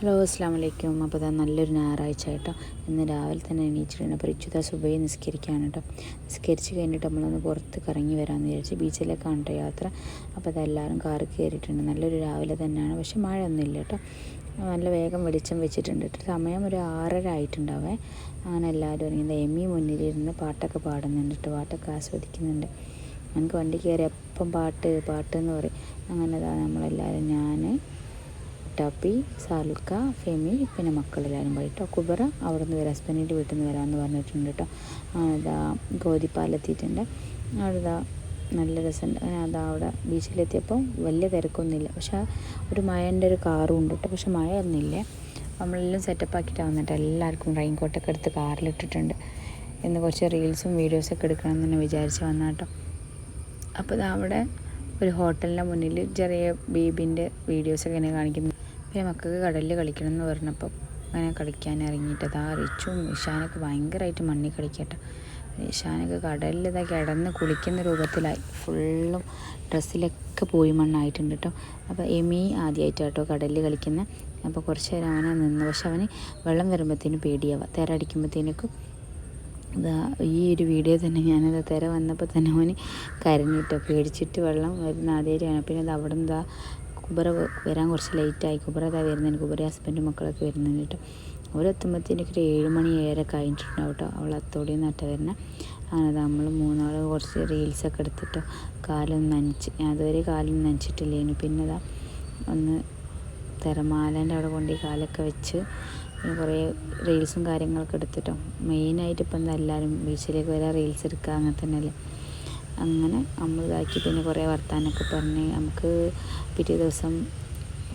Hello അസ്സാം വലൈക്കും അപ്പോൾ ഇതാ നല്ലൊരു ഞായറാഴ്ച കേട്ടോ ഇന്ന് രാവിലെ തന്നെ എണീച്ചിട്ടുണ്ട് അപ്പോൾ റിച്ചുത സുബൈ നിസ്കരിക്കുകയാണ് കേട്ടോ. നിസ്കരിച്ച് കഴിഞ്ഞിട്ട് നമ്മളൊന്ന് പുറത്ത് കറങ്ങി വരാമെന്ന് വിചാരിച്ച് ബീച്ചിലേക്കാണ് കേട്ടോ യാത്ര. അപ്പോൾ അതെല്ലാവരും കാറ് കയറിയിട്ടുണ്ട്. നല്ലൊരു രാവിലെ തന്നെയാണ്. പക്ഷെ മഴയൊന്നുമില്ല കേട്ടോ. നല്ല വേഗം വെളിച്ചം വെച്ചിട്ടുണ്ട് സമയം ഒരു ആറര ആയിട്ടുണ്ടാവേ. അങ്ങനെ എല്ലാവരും ഇറങ്ങി. എമ്മി മുന്നിലിരുന്ന് പാട്ടൊക്കെ പാടുന്നുണ്ട് കേട്ടോ. പാട്ടൊക്കെ ആസ്വദിക്കുന്നുണ്ട്. നമുക്ക് വണ്ടി കയറി എപ്പം പാട്ട് പാട്ട് എന്ന് പറയും. അങ്ങനെ നമ്മളെല്ലാവരും ഞാൻ ടാപ്പി സാലുക്ക ഫെമി പിന്നെ മക്കളെല്ലാവരും പോയിട്ടോ കുബറ അവിടെ നിന്ന് വരാം. ഹസ്ബൻഡിന്റെ വീട്ടിൽ നിന്ന് വരാമെന്ന് പറഞ്ഞിട്ടുണ്ട് കേട്ടോ അതാ ഗോതിപ്പാലെത്തിയിട്ടുണ്ട് അവിടെ നല്ല രസമുണ്ട്. അതാ അവിടെ ബീച്ചിലെത്തിയപ്പോൾ വലിയ തിരക്കൊന്നുമില്ല. പക്ഷെ ഒരു മഴന്റെ ഒരു കാറും ഉണ്ട് കേട്ടോ പക്ഷെ മഴ ഒന്നുമില്ലേ നമ്മളെല്ലാം സെറ്റപ്പ് ആക്കിയിട്ട് വന്നിട്ട് എല്ലാവർക്കും റെയിൻ കോട്ടൊക്കെ എടുത്ത് കാറിലിട്ടിട്ടുണ്ട്. എന്ന് കുറച്ച് റീൽസും വീഡിയോസൊക്കെ എടുക്കണം എന്ന് തന്നെ വിചാരിച്ച് വന്ന കേട്ടോ അപ്പോൾ അവിടെ ഒരു ഹോട്ടലിന്റെ മുന്നിൽ ചെറിയ ബേബിന്റെ വീഡിയോസൊക്കെ എന്നെ കാണിക്കുന്നു. പിന്നെ മക്കൾക്ക് കടലിൽ കളിക്കണം എന്ന് പറഞ്ഞപ്പോൾ അങ്ങനെ കളിക്കാൻ ഇറങ്ങിയിട്ട് അതാ റിച്ചും ഇഷാനൊക്കെ ഭയങ്കരമായിട്ട് മണ്ണിൽ കളിക്കട്ടെ. ഇഷാനൊക്കെ കടലിൽ ഇതാ കിടന്ന് കുളിക്കുന്ന രൂപത്തിലായി. ഫുള്ളും ഡ്രസ്സിലൊക്കെ പോയി മണ്ണായിട്ടുണ്ട് കേട്ടോ അപ്പോൾ എമി ആദ്യമായിട്ട് കേട്ടോ കടലിൽ കളിക്കുന്നത് അപ്പോൾ കുറച്ച് നേരം അവനെ നിന്ന്. പക്ഷെ അവന് വെള്ളം വരുമ്പോഴത്തേനും പേടിയാവുക തിര അടിക്കുമ്പോഴത്തേനൊക്കെ ഈ ഒരു വീഡിയോ തന്നെ ഞാനത് തിര വന്നപ്പോൾ തന്നെ അവന് കരഞ്ഞിട്ടോ. പേടിച്ചിട്ട് വെള്ളം വരുന്ന ആദ്യമായിട്ടാണ് പിന്നെ അത് അവിടെ നിന്ന് കുബറ വരാൻ കുറച്ച് ലേറ്റായി കുബറ അതാ വരുന്നതിന് കുബറ ഹസ്ബൻഡും മക്കളൊക്കെ വരുന്നതിന് കേട്ടോ. അവരെത്തുമ്പോഴത്തേനൊക്കെ ഒരു ഏഴ് മണി ഏഴര കഴിഞ്ഞിട്ടുണ്ടാവും കേട്ടോ. അവൾ അത്തോടെ നട്ട വരുന്നത് അങ്ങനെ നമ്മൾ മൂന്നാൾ കുറച്ച് റീൽസൊക്കെ എടുത്തിട്ടോ കാലം നനച്ച് അതുവരെ കാലം നനച്ചിട്ടില്ലേനു. പിന്നെ അതാ ഒന്ന് തിരമാലേന്റെ അവിടെ കൊണ്ട് കാലൊക്കെ വെച്ച് പിന്നെ കുറേ റീൽസും കാര്യങ്ങളൊക്കെ എടുത്തിട്ടോ. മെയിനായിട്ട് ഇപ്പം എന്താ എല്ലാവരും ബീച്ചിലേക്ക് വരാൻ റീൽസ് എടുക്കുക അങ്ങനെ തന്നെയല്ലേ? അങ്ങനെ നമ്മൾ ഇതാക്കി പിന്നെ കുറേ വർത്താനമൊക്കെ പറഞ്ഞ് നമുക്ക് പിറ്റേ ദിവസം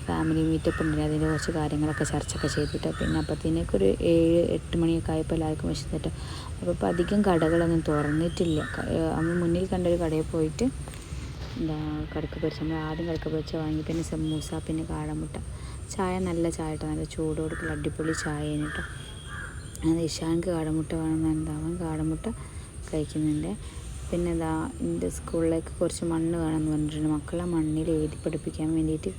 ഫാമിലി മീറ്റപ്പ് ഉണ്ടല്ലോ അതിന്റെ കുറച്ച് കാര്യങ്ങളൊക്കെ ചർച്ചയൊക്കെ ചെയ്തിട്ട്. പിന്നെ അപ്പോഴത്തേനൊക്കെ ഒരു ഏഴ് എട്ട് മണിയൊക്കെ ആയപ്പോൾ എല്ലാവർക്കും വിശന്നിട്ട്. അപ്പോൾ ഇപ്പോൾ അധികം കടകളൊന്നും തുറന്നിട്ടില്ല. നമ്മൾ മുന്നിൽ കണ്ടൊരു കടയിൽ പോയിട്ട് എന്താ കടക്ക് പൊരിച്ച നമ്മൾ ആദ്യം കടക്ക് പൊരിച്ച വാങ്ങി പിന്നെ സമൂസ പിന്നെ കാടമുട്ട. ചായ നല്ല ചായ കേട്ടോ നല്ല ചൂടോടുക്കുള്ള അടിപൊളി ചായ കേട്ടോ. അത് ഇഷാൻക്ക് കാടമുട്ട വേണമെന്നുണ്ടാവും കാടമുട്ട കഴിക്കുന്നുണ്ട്. പിന്നെ ഇതാ എന്റെ സ്കൂളിലേക്ക് കുറച്ച് മണ്ണ് വേണമെന്ന് പറഞ്ഞിട്ടുണ്ട്. മക്കളെ മണ്ണിൽ എഴുതി പഠിപ്പിക്കാൻ വേണ്ടിയിട്ട്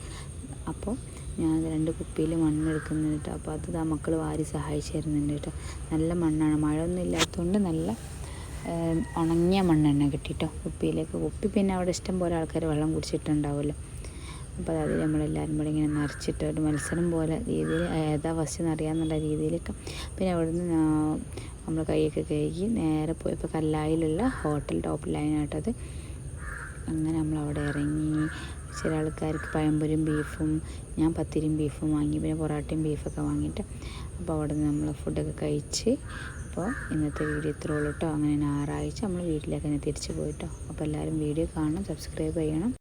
അപ്പോൾ ഞാൻ രണ്ട് കുപ്പിയിൽ മണ്ണ് എടുക്കുന്നുണ്ട് അപ്പോൾ അത് ആ മക്കൾ വാരി സഹായിച്ചു തരുന്നുണ്ട് കേട്ടോ. നല്ല മണ്ണാണ്. മഴ ഒന്നും ഇല്ലാത്തതുകൊണ്ട് നല്ല ഉണങ്ങിയ മണ്ണെണ്ണ കിട്ടി കേട്ടോ കുപ്പിയിലേക്ക്. കുപ്പി പിന്നെ അവിടെ ഇഷ്ടം പോലെ ആൾക്കാർ വെള്ളം കുടിച്ചിട്ടുണ്ടാവുമല്ലോ. അപ്പോൾ അതിൽ നമ്മളെല്ലാവരും കൂടെ ഇങ്ങനെ നിറച്ചിട്ട് ഒരു മത്സരം പോലെ രീതിയിൽ ഏതാ ഫസ്റ്റ് എന്നറിയാമെന്നുള്ള രീതിയിലൊക്കെ പിന്നെ അവിടുന്ന് നമ്മൾ കൈയൊക്കെ കഴുകി നേരെ പോയപ്പോൾ കല്ലായിലുള്ള ഹോട്ടൽ ടോപ്പ് ലൈനായിട്ടത് അങ്ങനെ നമ്മൾ അവിടെ ഇറങ്ങി. ചില ആൾക്കാർക്ക് പഴംപൊരിയും ബീഫും ഞാൻ പത്തിരിയും ബീഫും വാങ്ങി പിന്നെ പൊറാട്ടയും ബീഫൊക്കെ വാങ്ങിയിട്ട് അപ്പോൾ അവിടെ നിന്ന് നമ്മൾ ഫുഡൊക്കെ കഴിച്ച് അപ്പോൾ ഇന്നത്തെ വീഡിയോ ഇത്രേ ഉള്ളൂ അങ്ങനെ ഞായറാഴ്ച നമ്മൾ വീട്ടിലേക്ക് തന്നെ തിരിച്ചു പോയിട്ടോ അപ്പോൾ എല്ലാവരും വീഡിയോ കാണണം സബ്സ്ക്രൈബ് ചെയ്യണം.